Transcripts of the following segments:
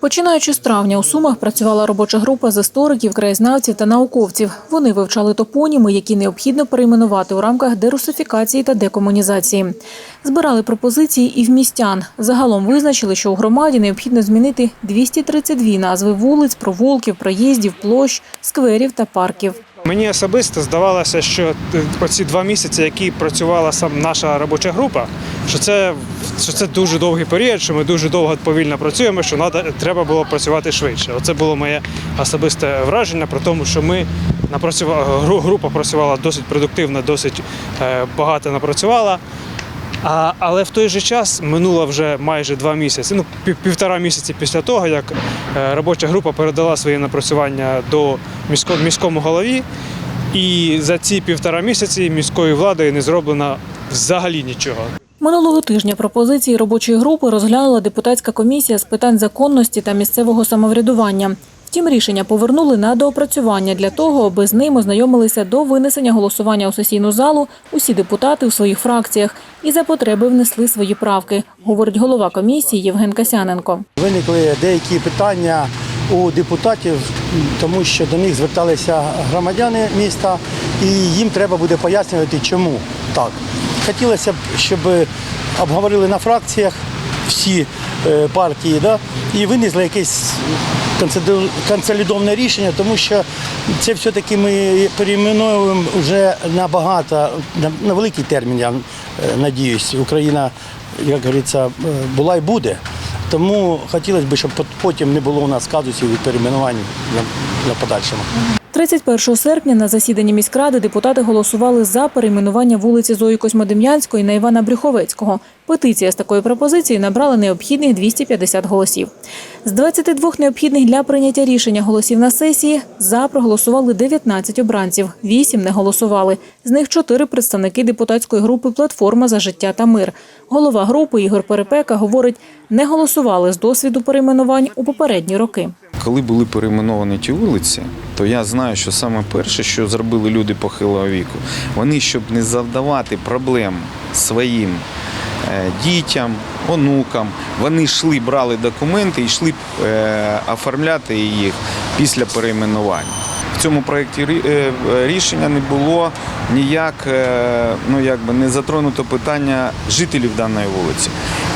Починаючи з травня у Сумах працювала робоча група з істориків, краєзнавців та науковців. Вони вивчали топоніми, які необхідно перейменувати у рамках дерусифікації та декомунізації. Збирали пропозиції і в містян. Загалом визначили, що у громаді необхідно змінити 232 назви вулиць, провулків, проїздів, площ, скверів та парків. Мені особисто здавалося, що оці два місяці, які працювала сам наша робоча група, що це, що це дуже довгий період, що ми дуже довго повільно працюємо, що треба було працювати швидше. Оце було моє особисте враження про тому, що ми напрацювали, гру- група працювала досить продуктивно, досить е, багато напрацювала. А, але в той же час минуло вже майже два місяці, ну пів, півтора місяці після того, як е, робоча група передала свої напрацювання до місько, міському голові. І за ці півтора місяці міською владою не зроблено взагалі нічого. Минулого тижня пропозиції робочої групи розглянула депутатська комісія з питань законності та місцевого самоврядування. Втім, рішення повернули на доопрацювання для того, аби з ним ознайомилися до винесення голосування у сесійну залу усі депутати у своїх фракціях і за потреби внесли свої правки, говорить голова комісії Євген Касяненко. Виникли деякі питання у депутатів, тому що до них зверталися громадяни міста, і їм треба буде пояснювати, чому так. Хотілося б, щоб обговорили на фракціях всі е, партії, да, і винесли якесь консолідоване рішення, тому що це все-таки ми перейменуємо вже на багато, на, великий термін, я е, надіюсь. Україна, як говориться, е, була і буде. Тому хотілося б, щоб потім не було у нас казусів від перейменувань на подальшому. 31 серпня на засіданні міськради депутати голосували за перейменування вулиці Зої Космодем'янської на Івана Брюховецького. Петиція з такою пропозицією набрала необхідних 250 голосів. З 22 необхідних для прийняття рішення голосів на сесії за проголосували 19 обранців, 8 не голосували. З них 4 представники депутатської групи Платформа за життя та мир. Голова групи Ігор Перепека говорить, не голосували з досвіду перейменувань у попередні роки. Коли були перейменовані ті вулиці, то я знаю, що саме перше, що зробили люди похилого віку, вони, щоб не завдавати проблем своїм е, дітям, онукам, вони йшли, брали документи і йшли е, оформляти їх після перейменування. Цьому проєкті е, рішення не було ніяк е, ну, якби не затронуто питання жителів даної вулиці.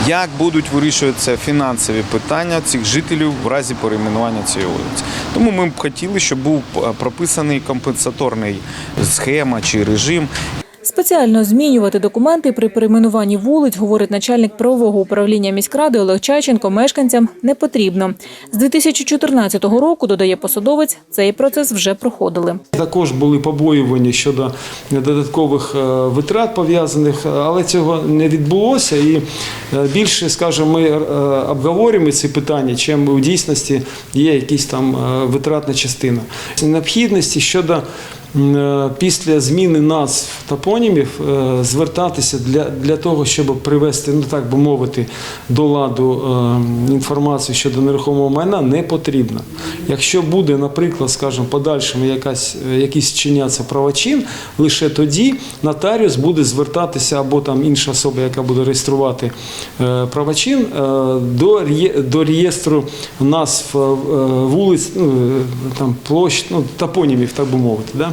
Як будуть вирішуватися фінансові питання цих жителів в разі перейменування цієї вулиці? Тому ми б хотіли, щоб був е, прописаний компенсаторний схема чи режим, Спеціально змінювати документи при перейменуванні вулиць, говорить начальник правового управління міськради Олег Чайченко, мешканцям не потрібно. З 2014 року, додає посадовець, цей процес вже проходили. Також були побоювання щодо додаткових е, витрат пов'язаних, але цього не відбулося. І е, більше, скажімо, ми е, обговорюємо ці питання, чим у дійсності є якісь там витратна частина. Необхідності щодо після зміни назв топонімів е, звертатися для, для того, щоб привести, ну так би мовити, до ладу е, інформацію щодо нерухомого майна, не потрібно. Якщо буде, наприклад, скажімо, подальшому якась, е, якийсь чиняться правочин, лише тоді нотаріус буде звертатися або там інша особа, яка буде реєструвати е, правочин, е, до, до реєстру назв е, вулиць, ну, е, там, площ, ну, топонімів, так би мовити. Да?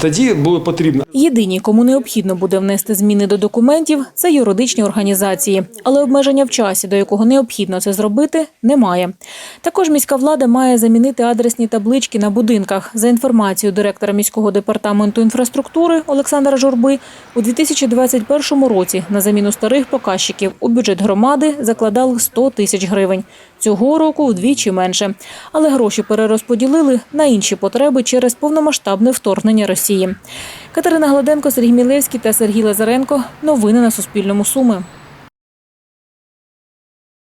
Тоді було потрібно. Єдині, кому необхідно буде внести зміни до документів, це юридичні організації, але обмеження в часі, до якого необхідно це зробити, немає. Також міська влада має замінити адресні таблички на будинках. За інформацією директора міського департаменту інфраструктури Олександра Журби, у 2021 році на заміну старих показчиків у бюджет громади закладали 100 тисяч гривень. Цього року вдвічі менше. Але гроші перерозподілили на інші потреби через повномасштабне вторгнення Росії. Катерина Гладенко, Сергій Мілевський та Сергій Лазаренко. Новини на Суспільному. Суми.